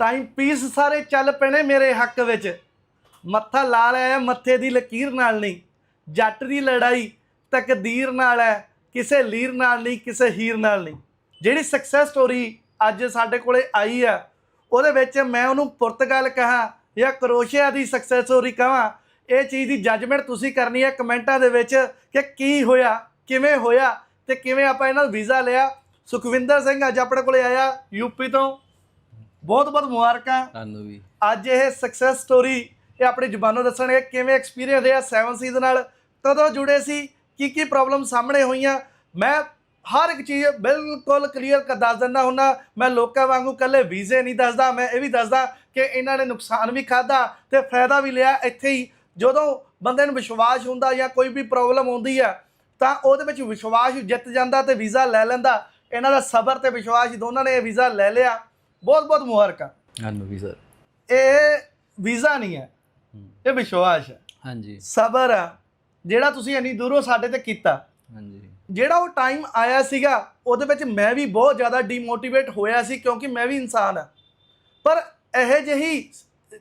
Time piece ਸਾਰੇ ਚੱਲ ਪੈਣੇ ਮੇਰੇ ਹੱਕ ਵਿੱਚ। ਮੱਥਾ ਲਾ ਲਿਆ ਮੱਥੇ ਦੀ ਲਕੀਰ ਨਾਲ ਨਹੀਂ। ਜੱਟ ਦੀ ਲੜਾਈ ਤਕਦੀਰ ਨਾਲ ਹੈ, ਕਿਸੇ ਲੀਰ ਨਾਲ ਨਹੀਂ, ਕਿਸੇ ਹੀਰ ਨਾਲ ਨਹੀਂ। ਜਿਹੜੀ ਸਕਸੈਸ ਸਟੋਰੀ ਅੱਜ ਸਾਡੇ ਕੋਲੇ ਆਈ ਆ, ਉਹਦੇ ਵਿੱਚ ਮੈਂ ਉਹਨੂੰ ਪੁਰਤਗਾਲ ਕਹਾ ਜਾਂ ਕਰੋਸ਼ੀਆ ਦੀ ਸਕਸੈਸ ਸਟੋਰੀ ਕਹਾਂ, ਇਹ ਚੀਜ਼ ਦੀ ਜੱਜਮੈਂਟ ਤੁਸੀਂ ਕਰਨੀ ਹੈ ਕਮੈਂਟਾਂ ਦੇ ਵਿੱਚ ਕਿ ਕੀ ਹੋਇਆ, ਕਿਵੇਂ ਹੋਇਆ ਤੇ ਕਿਵੇਂ ਆਪਾਂ ਇਹਨਾਂ ਦਾ ਵੀਜ਼ਾ ਲਿਆ। ਸੁਖਵਿੰਦਰ ਸਿੰਘ ਅੱਜ ਆਪਣੇ ਕੋਲੇ ਆਇਆ ਯੂਪੀ ਤੋਂ। ਬਹੁਤ ਬਹੁਤ ਮੁਬਾਰਕਾਂ। ਤੁਹਾਨੂੰ ਵੀ। ਅੱਜ ਇਹ ਸਕਸੈਸ ਸਟੋਰੀ ਇਹ ਆਪਣੀ ਜ਼ੁਬਾਨੋਂ ਦੱਸਣਗੇ ਕਿਵੇਂ ਐਕਸਪੀਰੀਅੰਸ ਰਿਹਾ 7 ਸੀਜ਼ ਨਾਲ ਕਦੋਂ ਜੁੜੇ ਸੀ ਕੀ ਕੀ ਪ੍ਰੋਬਲਮ ਸਾਹਮਣੇ ਹੋਈਆਂ। ਮੈਂ ਹਰ ਇੱਕ ਚੀਜ਼ ਬਿਲਕੁਲ ਕਲੀਅਰ ਕਰ ਦੱਸ ਦਿੰਦਾ ਹੁੰਨਾ ਮੈਂ ਲੋਕਾਂ ਵਾਂਗੂ ਕੱਲੇ ਵੀਜ਼ੇ ਨਹੀਂ ਦੱਸਦਾ ਮੈਂ ਇਹ ਵੀ ਦੱਸਦਾ ਕਿ ਇਹਨਾਂ ਨੇ ਨੁਕਸਾਨ ਵੀ ਖਾਦਾ ਤੇ ਫਾਇਦਾ ਵੀ ਲਿਆ ਇੱਥੇ ਹੀ। ਜਦੋਂ ਬੰਦੇ ਨੂੰ ਵਿਸ਼ਵਾਸ ਹੁੰਦਾ ਜਾਂ ਕੋਈ ਵੀ ਪ੍ਰੋਬਲਮ ਆਉਂਦੀ ਆ ਤਾਂ ਉਹਦੇ ਵਿੱਚ ਵਿਸ਼ਵਾਸ ਜਿੱਤ ਜਾਂਦਾ ਤੇ ਵੀਜ਼ਾ ਲੈ ਲੈਂਦਾ। ਇਹਨਾਂ ਦਾ ਸਬਰ ਤੇ ਵਿਸ਼ਵਾਸ ਦੋਨਾਂ ਨੇ ਇਹ ਵੀਜ਼ਾ ਲੈ ਲਿਆ। ਬਹੁਤ ਬਹੁਤ ਮੁਬਾਰਕਾਂ। ਤੁਹਾਨੂੰ ਵੀ ਸਰ। ਇਹ ਵੀਜ਼ਾ ਨਹੀਂ ਹੈ। ਇਹ ਵਿਸ਼ਵਾਸ ਹੈ। ਹਾਂਜੀ। ਸਬਰ ਆ। ਜਿਹੜਾ ਤੁਸੀਂ ਇੰਨੀ ਦੂਰੋਂ ਸਾਡੇ ਤੇ ਕੀਤਾ। ਹਾਂਜੀ। ਜਿਹੜਾ ਉਹ ਟਾਈਮ ਆਇਆ ਸੀਗਾ ਉਹਦੇ ਵਿੱਚ ਮੈਂ ਵੀ ਬਹੁਤ ਜ਼ਿਆਦਾ ਡੀਮੋਟੀਵੇਟ ਹੋਇਆ ਸੀ ਕਿਉਂਕਿ ਮੈਂ ਵੀ ਇਨਸਾਨ ਆ। ਪਰ ਇਹੋ ਜਿਹੀ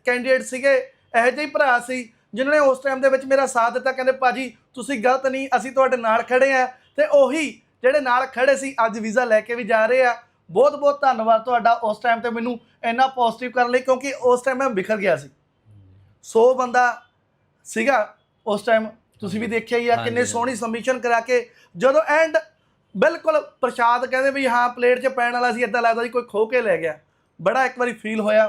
ਕੈਂਡੀਡੇਟ ਸੀਗੇ ਇਹੋ ਜਿਹੇ ਭਰਾ ਸੀ ਜਿਨ੍ਹਾਂ ਨੇ ਉਸ ਟਾਈਮ ਦੇ ਵਿੱਚ ਮੇਰਾ ਸਾਥ ਦਿੱਤਾ ਕਹਿੰਦੇ ਭਾਜੀ ਤੁਸੀਂ ਗਲਤ ਨਹੀਂ ਅਸੀਂ ਤੁਹਾਡੇ ਨਾਲ ਖੜੇ ਆ। ਤੇ ਉਹੀ ਜਿਹੜੇ ਨਾਲ ਖੜੇ ਸੀ ਅੱਜ ਵੀਜ਼ਾ ਲੈ ਕੇ ਵੀ ਜਾ ਰਹੇ ਆ। ਬਹੁਤ ਬਹੁਤ ਧੰਨਵਾਦ ਤੁਹਾਡਾ ਉਸ ਟਾਈਮ ਤੇ ਮੈਨੂੰ ਇੰਨਾ ਪੋਜ਼ਿਟਿਵ ਕਰਨ ਲਈ ਕਿਉਂਕਿ ਉਸ ਟਾਈਮ ਮੈਂ ਬਿਖਰ ਗਿਆ ਸੀ। 100 ਬੰਦਾ ਸੀਗਾ ਉਸ ਟਾਈਮ ਤੁਸੀਂ ਵੀ ਦੇਖਿਆ ਹੀ ਆ ਕਿੰਨੇ। ਸੋਹਣੀ ਸਬਮਿਸ਼ਨ ਕਰਾ ਕੇ ਜਦੋਂ ਐਂਡ ਬਿਲਕੁਲ ਪ੍ਰਸ਼ਾਦ ਕਹਿੰਦੇ ਵੀ ਹਾਂ ਪਲੇਟ 'ਚ ਪੈਣ ਵਾਲਾ ਸੀ ਇਦਾਂ ਲੱਗਦਾ ਸੀ ਕੋਈ ਖੋ ਕੇ ਲੈ ਗਿਆ। ਬੜਾ ਇੱਕ ਵਾਰੀ ਫੀਲ ਹੋਇਆ।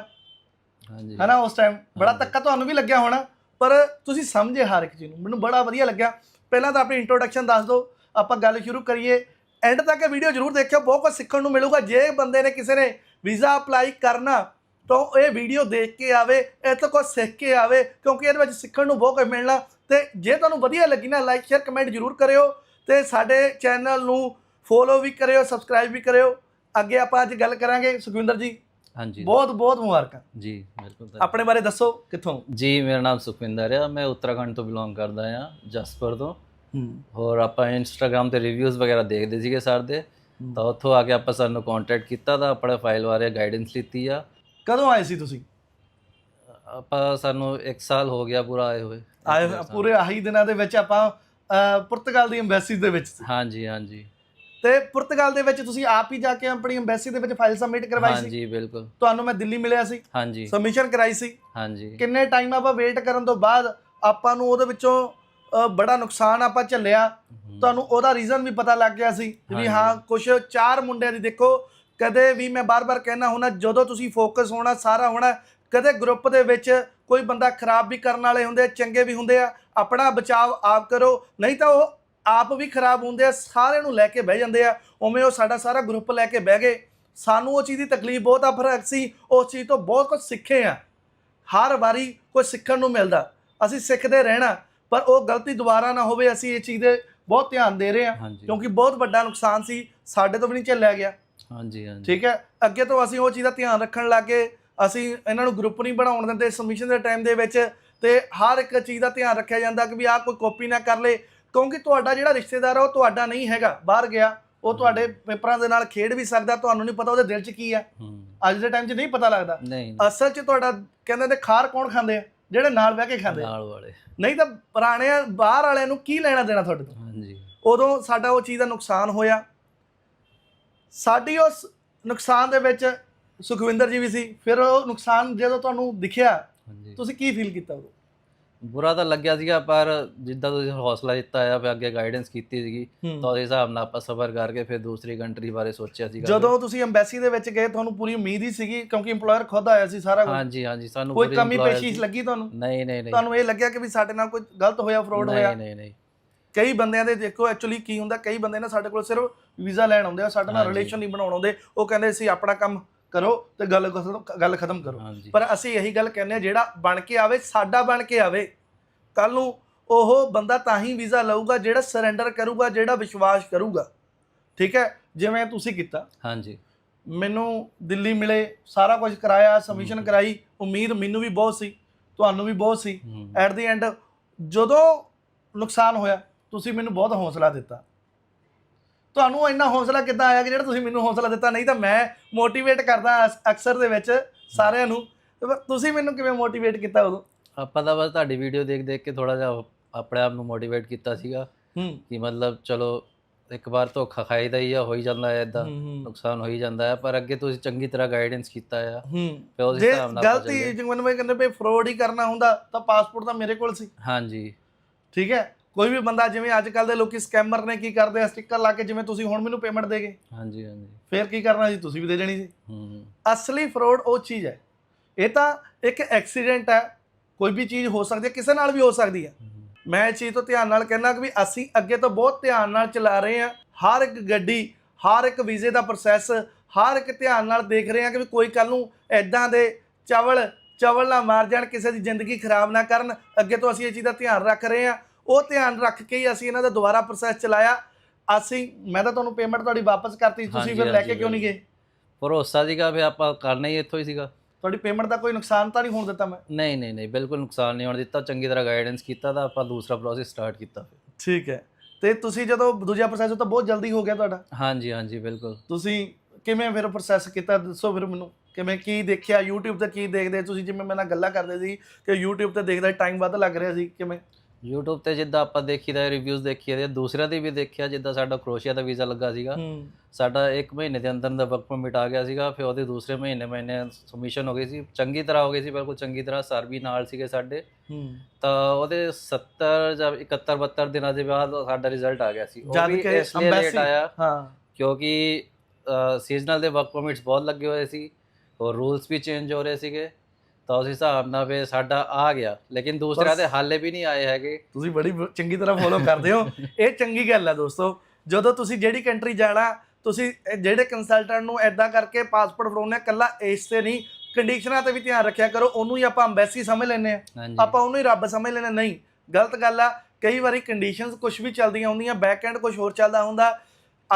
ਹਾਂਜੀ। ਹਨਾ ਉਸ ਟਾਈਮ ਬੜਾ। ਧੱਕਾ ਤੁਹਾਨੂੰ ਵੀ ਲੱਗਿਆ ਹੋਣਾ ਪਰ ਤੁਸੀਂ ਸਮਝੇ ਹਰ ਇੱਕ ਚੀਜ਼ ਨੂੰ। ਮੈਨੂੰ ਬੜਾ ਵਧੀਆ ਲੱਗਿਆ। ਪਹਿਲਾਂ ਤਾਂ ਆਪਣੀ ਇੰਟਰੋਡਕਸ਼ਨ ਦੱਸ ਦਿਓ ਆਪਾਂ ਗੱਲ ਸ਼ੁਰੂ ਕਰੀਏ। ਐਂਡ ਤੱਕ ਇਹ ਵੀਡੀਓ ਜ਼ਰੂਰ ਦੇਖਿਓ ਬਹੁਤ ਕੁਝ ਸਿੱਖਣ ਨੂੰ ਮਿਲੂਗਾ ਜੇ ਬੰਦੇ ਨੇ ਕਿਸੇ ਨੇ ਵੀਜ਼ਾ ਅਪਲਾਈ ਕਰਨਾ ਤਾਂ ਇਹ ਵੀਡੀਓ ਦੇਖ ਕੇ ਆਵੇ ਇਹ ਤੋਂ ਕੁਝ ਸਿੱਖ ਕੇ ਆਵੇ ਕਿਉਂਕਿ ਇਹਦੇ ਵਿੱਚ ਸਿੱਖਣ ਨੂੰ ਬਹੁਤ ਕੁਝ ਮਿਲਣਾ। ਤੇ ਜੇ ਤੁਹਾਨੂੰ ਵਧੀਆ ਲੱਗੀ ਨਾ ਲਾਈਕ ਸ਼ੇਅਰ ਕਮੈਂਟ ਜ਼ਰੂਰ ਕਰਿਓ ਤੇ ਸਾਡੇ ਚੈਨਲ ਨੂੰ ਫੋਲੋ ਵੀ ਕਰਿਓ ਸਬਸਕ੍ਰਾਈਬ ਵੀ ਕਰਿਓ। ਅੱਗੇ ਆਪਾਂ ਅੱਜ ਗੱਲ ਕਰਾਂਗੇ ਸੁਖਵਿੰਦਰ ਜੀ। ਹਾਂਜੀ। ਬਹੁਤ ਬਹੁਤ ਮੁਬਾਰਕਾਂ। ਜੀ ਬਿਲਕੁਲ। ਆਪਣੇ ਬਾਰੇ ਦੱਸੋ ਕਿੱਥੋਂ? ਜੀ ਮੇਰਾ ਨਾਮ ਸੁਖਵਿੰਦਰ ਹੈ ਮੈਂ ਉੱਤਰਾਖੰਡ ਤੋਂ ਬਿਲੋਂਗ ਕਰਦਾ ਹਾਂ ਜਸਪੁਰ ਤੋਂ। ਹੋਰ ਆਪਾਂ ਇੰਸਟਾਗ੍ਰam ਤੇ ਰਿਵਿਊਜ਼ ਵਗੈਰਾ ਦੇਖਦੇ ਸੀਗੇ ਸਰ ਦੇ ਤਾਂ ਉੱਥੋਂ ਆ ਕੇ ਆਪਾਂ ਸਰ ਨੂੰ ਕੰਟੈਕਟ ਕੀਤਾ ਤਾਂ ਆਪਣੇ ਫਾਈਲ ਬਾਰੇ ਗਾਈਡੈਂਸ ਲਿੱਤੀ ਆ। ਕਦੋਂ ਆਏ ਸੀ ਤੁਸੀਂ? ਆਪਾਂ ਸਾਨੂੰ 1 ਸਾਲ ਹੋ ਗਿਆ ਪੂਰਾ ਆਏ ਹੋਏ। ਆਏ ਪੂਰੇ ਆਹੀ ਦਿਨਾਂ ਦੇ ਵਿੱਚ ਆਪਾਂ ਪੁਰਤਗਾਲ ਦੀ ਐਮਬੈਸੀ ਦੇ ਵਿੱਚ। ਹਾਂਜੀ ਹਾਂਜੀ। ਤੇ ਪੁਰਤਗਾਲ ਦੇ ਵਿੱਚ ਤੁਸੀਂ ਆਪ ਹੀ ਜਾ ਕੇ ਆਪਣੀ ਐਮਬੈਸੀ ਦੇ ਵਿੱਚ ਫਾਈਲ ਸਬਮਿਟ ਕਰਵਾਈ ਸੀ? ਹਾਂਜੀ ਬਿਲਕੁਲ। ਤੁਹਾਨੂੰ ਮੈਂ ਦਿੱਲੀ ਮਿਲਿਆ ਸੀ। ਹਾਂਜੀ। ਸਬਮਿਸ਼ਨ ਕਰਾਈ ਸੀ। ਹਾਂਜੀ। ਕਿੰਨੇ ਟਾਈਮ ਆਪਾਂ ਵੇਟ ਕਰਨ ਤੋਂ ਬਾਅਦ ਆਪਾਂ ਨੂੰ ਉਹਦੇ ਵਿੱਚੋਂ ਬੜਾ ਨੁਕਸਾਨ ਆਪਾਂ ਝੱਲਿਆ। ਤੁਹਾਨੂੰ ਉਹਦਾ ਰੀਜ਼ਨ ਵੀ ਪਤਾ ਲੱਗ ਗਿਆ ਸੀ ਵੀ। ਹਾਂ ਕੁਝ ਚਾਰ ਮੁੰਡਿਆਂ ਦੀ ਦੇਖੋ ਕਦੇ ਵੀ ਮੈਂ ਬਾਰ-ਬਾਰ ਕਹਿਣਾ ਹੁੰਦਾ ਜਦੋਂ ਤੁਸੀਂ ਫੋਕਸ ਹੋਣਾ ਸਾਰਾ ਹੋਣਾ ਕਦੇ ਗਰੁੱਪ ਦੇ ਵਿੱਚ ਕੋਈ ਬੰਦਾ ਖਰਾਬ ਵੀ ਕਰਨ ਵਾਲੇ ਹੁੰਦੇ ਚੰਗੇ ਵੀ ਹੁੰਦੇ ਆ ਆਪਣਾ ਬਚਾਵ ਆਪ ਕਰੋ ਨਹੀਂ ਤਾਂ ਉਹ ਆਪ ਵੀ ਖਰਾਬ ਹੁੰਦੇ ਆ ਸਾਰਿਆਂ ਨੂੰ ਲੈ ਕੇ ਬਹਿ ਜਾਂਦੇ ਆ ਉਵੇਂ ਉਹ ਸਾਡਾ ਸਾਰਾ ਗਰੁੱਪ ਲੈ ਕੇ ਬਹਿ ਗਏ। ਸਾਨੂੰ ਉਹ ਚੀਜ਼ ਦੀ ਤਕਲੀਫ ਬਹੁਤ ਆ ਪਰ ਅਸੀਂ ਉਸ ਚੀਜ਼ ਤੋਂ ਬਹੁਤ ਕੁਝ ਸਿੱਖੇ ਆ। ਹਰ ਵਾਰੀ ਕੁਝ ਸਿੱਖਣ ਨੂੰ ਮਿਲਦਾ। ਅਸੀਂ ਸਿੱਖਦੇ ਰਹਿਣਾ। ਪਰ ਉਹ ਗਲਤੀ ਦੁਬਾਰਾ ਨਾ ਹੋਵੇ ਅਸੀਂ ਇਹ ਚੀਜ਼ ਦੇ ਬਹੁਤ ਧਿਆਨ ਦੇ ਰਹੇ ਹਾਂ ਹਾਂਜੀ। ਕਿਉਂਕਿ ਬਹੁਤ ਵੱਡਾ ਨੁਕਸਾਨ ਸੀ ਸਾਡੇ ਤੋਂ ਵੀ ਨਹੀਂ ਝੱਲਿਆ ਗਿਆ। ਹਾਂਜੀ ਹਾਂਜੀ। ਠੀਕ ਹੈ? ਅੱਗੇ ਤੋਂ ਅਸੀਂ ਉਹ ਚੀਜ਼ ਦਾ ਧਿਆਨ ਰੱਖਣ ਲੱਗੇ ਅਸੀਂ ਇਹਨਾਂ ਨੂੰ ਗਰੁੱਪ ਨਹੀਂ ਬਣਾਉਣ ਦਿੰਦੇ ਸਬਮਿਸ਼ਨ ਦੇ ਟਾਈਮ ਦੇ ਵਿੱਚ ਤੇ ਹਰ ਇੱਕ ਚੀਜ਼ ਦਾ ਧਿਆਨ ਰੱਖਿਆ ਜਾਂਦਾ ਕਿ ਵੀ ਆਹ ਕੋਈ ਕਾਪੀ ਨਾ ਕਰ ਲੇ ਕਿਉਂਕਿ ਤੁਹਾਡਾ ਜਿਹੜਾ ਰਿਸ਼ਤੇਦਾਰ ਆ ਉਹ ਤੁਹਾਡਾ ਨਹੀਂ ਹੈਗਾ ਬਾਹਰ ਗਿਆ ਉਹ ਤੁਹਾਡੇ ਪੇਪਰਾਂ ਦੇ ਨਾਲ ਖੇਡ ਵੀ ਸਕਦਾ ਤੁਹਾਨੂੰ ਨਹੀਂ ਪਤਾ ਉਹਦੇ ਦਿਲ 'ਚ ਕੀ ਹਮ, ਅੱਜ ਦੇ ਟਾਈਮ 'ਚ ਨਹੀਂ ਪਤਾ ਲੱਗਦਾ। ਨਹੀਂ। ਅਸਲ 'ਚ ਤੁਹਾਡਾ ਕਹਿੰਦੇ ਨੇ ਖਾਰ ਕੌਣ ਖਾਂਦੇ ਆ? ਜਿਹੜੇ ਨਾਲ ਬਹਿ ਕੇ ਖਾਂਦੇ। ਨਾਲ ਵਾਲੇ। ਨਹੀਂ ਤਾਂ ਪੁਰਾਣੇ ਬਾਹਰ ਵਾਲਿਆਂ ਨੂੰ ਕੀ ਲੈਣਾ ਦੇਣਾ ਤੁਹਾਡੇ ਤੋਂ? ਹਾਂਜੀ। ਉਦੋਂ ਸਾਡਾ ਉਹ ਚੀਜ਼ ਦਾ ਨੁਕਸਾਨ ਹੋਇਆ। ਸਾਡੀ ਉਸ ਨੁਕਸਾਨ ਦੇ ਵਿੱਚ ਸੁਖਵਿੰਦਰ ਜੀ ਵੀ ਸੀ। ਫਿਰ ਉਹ ਨੁਕਸਾਨ ਜਦੋਂ ਤੁਹਾਨੂੰ ਦਿਖਿਆ ਤੁਸੀਂ ਕੀ ਫੀਲ ਕੀਤਾ ਉਦੋਂ? ਬੁਰਾ ਤਾਂ ਲੱਗਿਆ ਸੀਗਾ ਪਰ ਜਿੱਦਾਂ ਤੁਸੀਂ ਹੌਸਲਾ ਦਿੱਤਾ ਆ ਫਿਰ ਅੱਗੇ ਗਾਈਡੈਂਸ ਕੀਤੀ ਸੀਗੀ ਤਾਂ ਉਹਦੇ ਹਿਸਾਬ ਨਾਲ ਆਪਾਂ ਸਬਰ ਕਰਕੇ ਫਿਰ ਦੂਸਰੀ ਕੰਟਰੀ ਬਾਰੇ ਸੋਚਿਆ ਸੀਗਾ। ਜਦੋਂ ਤੁਸੀਂ ਐਮਬੈਸੀ ਦੇ ਵਿੱਚ ਗਏ ਤੁਹਾਨੂੰ ਪੂਰੀ ਉਮੀਦ ਹੀ ਸੀਗੀ ਕਿਉਂਕਿ EMPLOYER ਖੁਦ ਆਇਆ ਸੀ ਸਾਰਾ ਕੁਝ ਹਾਂਜੀ ਹਾਂਜੀ ਸਾਨੂੰ ਕੋਈ ਕਮੀ employer ਪੇਸ਼ੀ ਸੀ। ਲੱਗੀ ਤੁਹਾਨੂੰ? ਨਹੀਂ ਨਹੀਂ ਨਹੀਂ। ਤੁਹਾਨੂੰ ਇਹ ਲੱਗਿਆ ਕਿ ਵੀ ਸਾਡੇ ਨਾਲ ਕੋਈ ਗਲਤ ਹੋਇਆ ਫਰਾਡ ਹੋਇਆ? ਨਹੀਂ ਨਹੀਂ ਨਹੀਂ। ਕਈ ਬੰਦਿਆਂ ਦੇ ਦੇਖੋ ਐਕਚੁਅਲੀ ਕੀ ਹੁੰਦਾ ਕਈ ਬੰਦੇ ਨਾ ਸਾਡੇ ਕੋਲ ਸਿਰਫ ਵੀਜ਼ਾ ਲੈਣ ਆਉਂਦੇ ਆ ਸਾਡੇ ਨਾਲ। ਰਿਲੇਸ਼ਨ ਨਹੀਂ ਬਣਾਉਣ ਆਉਂਦੇ। ਉਹ ਕਹਿੰਦੇ ਸੀ ਆਪਣਾ ਕੰਮ ਕਰੋ ਤੇ ਗੱਲ ਗੱਲ ਖਤਮ ਕਰੋ। ਪਰ ਅਸੀਂ ਇਹੀ ਗੱਲ ਕਹਿੰਦੇ ਆ ਜਿਹੜਾ ਬਣ ਕੇ ਆਵੇ ਸਾਡਾ ਬਣ ਕੇ ਆਵੇ। ਕੱਲ ਨੂੰ ਉਹ ਬੰਦਾ ਤਾਂ ਹੀ ਵੀਜ਼ਾ ਲਊਗਾ ਜਿਹੜਾ ਸਰੈਂਡਰ ਕਰੂਗਾ ਜਿਹੜਾ ਵਿਸ਼ਵਾਸ ਕਰੂਗਾ। ਠੀਕ ਹੈ? ਜਿਵੇਂ ਤੁਸੀਂ ਕੀਤਾ। ਹਾਂਜੀ। ਮੈਨੂੰ ਦਿੱਲੀ ਮਿਲੇ ਸਾਰਾ ਕੁਝ ਕਰਾਇਆ ਸਬਮਿਸ਼ਨ। ਕਰਾਈ ਉਮੀਦ ਮੈਨੂੰ ਵੀ ਬਹੁਤ ਸੀ ਤੁਹਾਨੂੰ ਵੀ ਬਹੁਤ ਸੀ। ਐਟ ਦੀ ਐਂਡ ਜਦੋਂ ਨੁਕਸਾਨ ਹੋਇਆ ਤੁਸੀਂ ਮੈਨੂੰ ਬਹੁਤ ਹੌਸਲਾ ਦਿੱਤਾ। ਤੁਹਾਨੂੰ ਇੰਨਾ ਹੌਸਲਾ ਕਿੱਦਾਂ ਆਇਆ ਕਿ ਜਿਹੜਾ ਤੁਸੀਂ ਮੈਨੂੰ ਹੌਸਲਾ ਦਿੱਤਾ? ਨਹੀਂ ਤਾਂ ਮੈਂ ਮੋਟੀਵੇਟ ਕਰਦਾ ਅਕਸਰ ਦੇ ਵਿੱਚ ਸਾਰਿਆਂ ਨੂੰ। ਤੁਸੀਂ ਮੈਨੂੰ ਕਿਵੇਂ ਮੋਟੀਵੇਟ ਕੀਤਾ ਉਦੋਂ? ਆਪਾਂ ਤਾਂ ਬਸ ਤੁਹਾਡੀ ਵੀਡੀਓ ਦੇਖ ਦੇਖ ਕੇ ਥੋੜਾ ਜਿਹਾ ਆਪਣੇ ਆਪ ਨੂੰ ਮੋਟੀਵੇਟ ਕੀਤਾ ਸੀਗਾ ਕਿ ਮਤਲਬ ਚਲੋ ਇੱਕ ਵਾਰ ਧੋਖਾ ਖਾਈਦਾ ਹੀ ਆ ਹੋ ਹੀ ਜਾਂਦਾ ਹੈ ਇਦਾਂ ਨੁਕਸਾਨ ਹੋ ਹੀ ਜਾਂਦਾ ਹੈ ਪਰ ਅੱਗੇ ਤੁਸੀਂ ਚੰਗੀ ਤਰ੍ਹਾਂ ਗਾਈਡੈਂਸ ਕੀਤਾ ਆ। ਹੂੰ। ਫਿਰ ਉਸ ਜੇ ਹਿਸਾਬ ਨਾਲ ਆਪਾਂ ਗਲਤੀ। ਜਿਵੇਂ ਮੈਂ ਕਹਿੰਦੇ ਵੀ ਫਰੋਡ ਹੀ ਕਰਨਾ ਹੁੰਦਾ ਤਾਂ ਪਾਸਪੋਰਟ ਤਾਂ ਮੇਰੇ ਕੋਲ ਸੀ। ਹਾਂਜੀ। ਠੀਕ ਹੈ? ਕੋਈ ਵੀ ਬੰਦਾ ਜਿਵੇਂ ਅੱਜ ਕੱਲ ਦੇ ਲੋਕੀ ਸਕੈਮਰ ਨੇ ਕੀ ਕਰਦੇ ਆ ਸਟicker ਲਾ ਕੇ ਜਿਵੇਂ ਤੁਸੀਂ ਹੁਣ ਮੈਨੂੰ ਪੇਮੈਂਟ ਦੇ ਗਏ। ਹਾਂਜੀ ਹਾਂਜੀ। ਫੇਰ ਕੀ ਕਰਨਾ ਸੀ ਤੁਸੀਂ ਵੀ ਦੇ ਦੇਣੀ ਸੀ। ਹੂੰ ਅਸਲੀ ਫਰੋਡ ਉਹ ਚੀਜ਼ ਹੈ। ਇਹ ਤਾਂ ਇੱਕ ਐਕਸੀਡੈਂਟ ਹੈ ਕੋਈ ਵੀ ਚੀਜ਼ ਹੋ ਸਕਦੀ ਹੈ ਕਿਸੇ ਨਾਲ ਵੀ ਹੋ ਸਕਦੀ ਹੈ। ਮੈਂ ਇਹ ਚੀਜ਼ ਤੋਂ ਧਿਆਨ ਨਾਲ ਕਹਿਣਾ ਕਿ ਵੀ ਅਸੀਂ ਅੱਗੇ ਤੋਂ ਬਹੁਤ ਧਿਆਨ ਨਾਲ ਚਲਾ ਰਹੇ ਹਾਂ। ਹਰ ਇੱਕ ਗੱਡੀ ਹਰ ਇੱਕ ਵੀਜ਼ੇ ਦਾ ਪ੍ਰੋਸੈਸ ਹਰ ਇੱਕ ਧਿਆਨ ਨਾਲ ਦੇਖ ਰਹੇ ਹਾਂ ਕਿ ਵੀ ਕੋਈ ਕੱਲ ਨੂੰ ਐਦਾਂ ਦੇ ਚਵਲ ਚਵਲ ਨਾ ਮਾਰ ਜਾਣ ਕਿਸੇ ਦੀ ਜ਼ਿੰਦਗੀ ਖਰਾਬ ਨਾ ਕਰਨ। ਅੱਗੇ ਤੋਂ ਅਸੀਂ ਇਹ ਚੀਜ਼ ਦਾ ਧਿਆਨ ਰੱਖ ਰਹੇ ਹਾਂ। ਉਹ ਧਿਆਨ ਰੱਖ ਕੇ ਹੀ ਅਸੀਂ ਇਹਨਾਂ ਦਾ ਦੁਬਾਰਾ ਪ੍ਰੋਸੈਸ ਚਲਾਇਆ। ਅਸੀਂ ਮੈਂ ਤਾਂ ਤੁਹਾਨੂੰ ਪੇਮੈਂਟ ਤੁਹਾਡੀ ਵਾਪਸ ਕਰਤੀ ਤੁਸੀਂ ਫਿਰ ਲੈ ਕੇ ਕਿਉਂ ਨਹੀਂ ਗਏ? ਭਰੋਸਾ ਸੀਗਾ ਵੀ ਆਪਾਂ ਕਰਨਾ ਹੀ ਇੱਥੋਂ ਹੀ ਸੀਗਾ। ਤੁਹਾਡੀ ਪੇਮੈਂਟ ਦਾ ਕੋਈ ਨੁਕਸਾਨ ਤਾਂ ਨਹੀਂ ਹੋਣ ਦਿੱਤਾ ਮੈਂ? ਨਹੀਂ ਨਹੀਂ ਨਹੀਂ ਬਿਲਕੁਲ ਨੁਕਸਾਨ ਨਹੀਂ ਹੋਣ ਦਿੱਤਾ। ਚੰਗੀ ਤਰ੍ਹਾਂ ਗਾਈਡੈਂਸ ਕੀਤਾ ਤਾਂ ਆਪਾਂ ਦੂਸਰਾ ਪ੍ਰੋਸੈਸ ਸਟਾਰਟ ਕੀਤਾ ਫਿਰ। ਠੀਕ ਹੈ। ਤੇ ਤੁਸੀਂ ਜਦੋਂ ਦੂਜਾ ਪ੍ਰੋਸੈਸ ਤਾਂ ਬਹੁਤ ਜਲਦੀ ਹੋ ਗਿਆ ਤੁਹਾਡਾ? ਹਾਂਜੀ ਹਾਂਜੀ ਬਿਲਕੁਲ। ਤੁਸੀਂ ਕਿਵੇਂ ਫਿਰ ਪ੍ਰੋਸੈਸ ਕੀਤਾ? ਦੱਸੋ ਫਿਰ ਮੈਨੂੰ। ਕਿਵੇਂ ਕੀ ਦੇਖਿਆ? YouTube ਤੇ ਕੀ ਦੇਖਦੇ? ਤੁਸੀਂ ਜਿਵੇਂ ਮੇਰੇ ਨਾਲ ਗੱਲਾਂ ਕਰਦੇ ਸੀ ਕਿ YouTube ਤੇ ਦੇਖਦਾ ਟਾਈਮ ਵੱਧ ਲੱਗ ਰਿਹਾ ਸੀ। ਕਿਵੇਂ? YouTube ਤੇ ਜਿੱਦਾਂ ਆਪਾਂ ਦੇਖੀਦਾ ਰਿਵਿਊਜ਼ ਦੇਖੀਏ ਤੇ ਦੂਸਰਿਆਂ ਦੀ ਵੀ ਦੇਖਿਆ ਜਿੱਦਾਂ ਸਾਡਾ ਕ੍ਰੋਸ਼ੀਆ ਦਾ ਵੀਜ਼ਾ ਲੱਗਾ ਸੀਗਾ। ਸਾਡਾ 1 ਮਹੀਨੇ ਦੇ ਅੰਦਰ ਦਾ ਵਰਕ ਪਰਮਿਟ ਆ ਗਿਆ ਸੀਗਾ ਫਿਰ ਉਹਦੇ ਦੂਸਰੇ ਮਹੀਨੇ ਮਹੀਨੇ ਸਬਮਿਸ਼ਨ ਹੋ ਗਈ ਸੀ। ਚੰਗੀ ਤਰ੍ਹਾਂ ਹੋ ਗਈ ਸੀ ਬਿਲਕੁਲ ਚੰਗੀ ਤਰ੍ਹਾਂ ਸਰ ਵੀ ਨਾਲ ਸੀਗੇ ਸਾਡੇ। ਤਾਂ ਉਹਦੇ 70 ਜਾਂ 71 72 ਦਿਨਾਂ ਦੇ ਬਾਅਦ ਸਾਡਾ ਰਿਜ਼ਲਟ ਆ ਗਿਆ ਸੀ। ਉਹ ਵੀ ਇਸ ਲਈ ਲੇਟ ਆਇਆ ਹਾਂ। ਕਿਉਂਕਿ ਸੀਜ਼ਨਲ ਦੇ ਵਰਕ ਪਰਮਿਟਸ ਬਹੁਤ ਲੱਗੇ ਹੋਏ ਸੀ। ਔਰ ਰੂਲਸ ਵੀ ਚੇਂਜ ਹੋ ਰਹੇ ਸੀਗੇ। ਤਾਂ ਉਸ ਹਿਸਾਬ ਨਾਲ ਫਿਰ ਸਾਡਾ ਆ ਗਿਆ। ਲੇਕਿਨ ਦੂਸਰਿਆਂ ਬਸ- ਦੇ ਹਾਲੇ ਵੀ ਨਹੀਂ ਆਏ ਹੈਗੇ। ਤੁਸੀਂ ਬੜੀ ਚੰਗੀ ਤਰ੍ਹਾਂ ਫੋਲੋ ਕਰਦੇ ਹੋ। ਇਹ ਚੰਗੀ ਗੱਲ ਹੈ ਦੋਸਤੋ। ਜਦੋਂ ਤੁਸੀਂ ਜਿਹੜੀ ਕੰਟਰੀ ਜਾਣਾ ਤੁਸੀਂ ਜਿਹੜੇ ਕੰਸਲਟੈਂਟ ਨੂੰ ਐਦਾਂ ਕਰਕੇ ਪਾਸਪੋਰਟ ਫੜਾਉਣਾ ਕੱਲਾ ਏਜ ਤੇ ਨਹੀਂ। ਕੰਡੀਸ਼ਨਾਂ ਤੇ ਵੀ ਧਿਆਨ ਰੱਖਿਆ ਕਰੋ ਉਹਨੂੰ ਹੀ ਆਪਾਂ ਅੰਬੈਸੀ ਸਮਝ ਲੈਂਦੇ ਆ। ਆਪਾਂ ਉਹਨੂੰ ਹੀ ਰੱਬ ਸਮਝ ਲੈਣਾ ਨਹੀਂ ਗਲਤ ਗੱਲ ਆ। ਕਈ ਵਾਰੀ ਕੰਡੀਸ਼ਨਸ ਕੁਝ ਵੀ ਚੱਲਦੀਆਂ ਹੁੰਦੀਆਂ ਬੈਕ ਐਂਡ ਕੁਝ ਹੋਰ ਚੱਲਦਾ ਹੁੰਦਾ।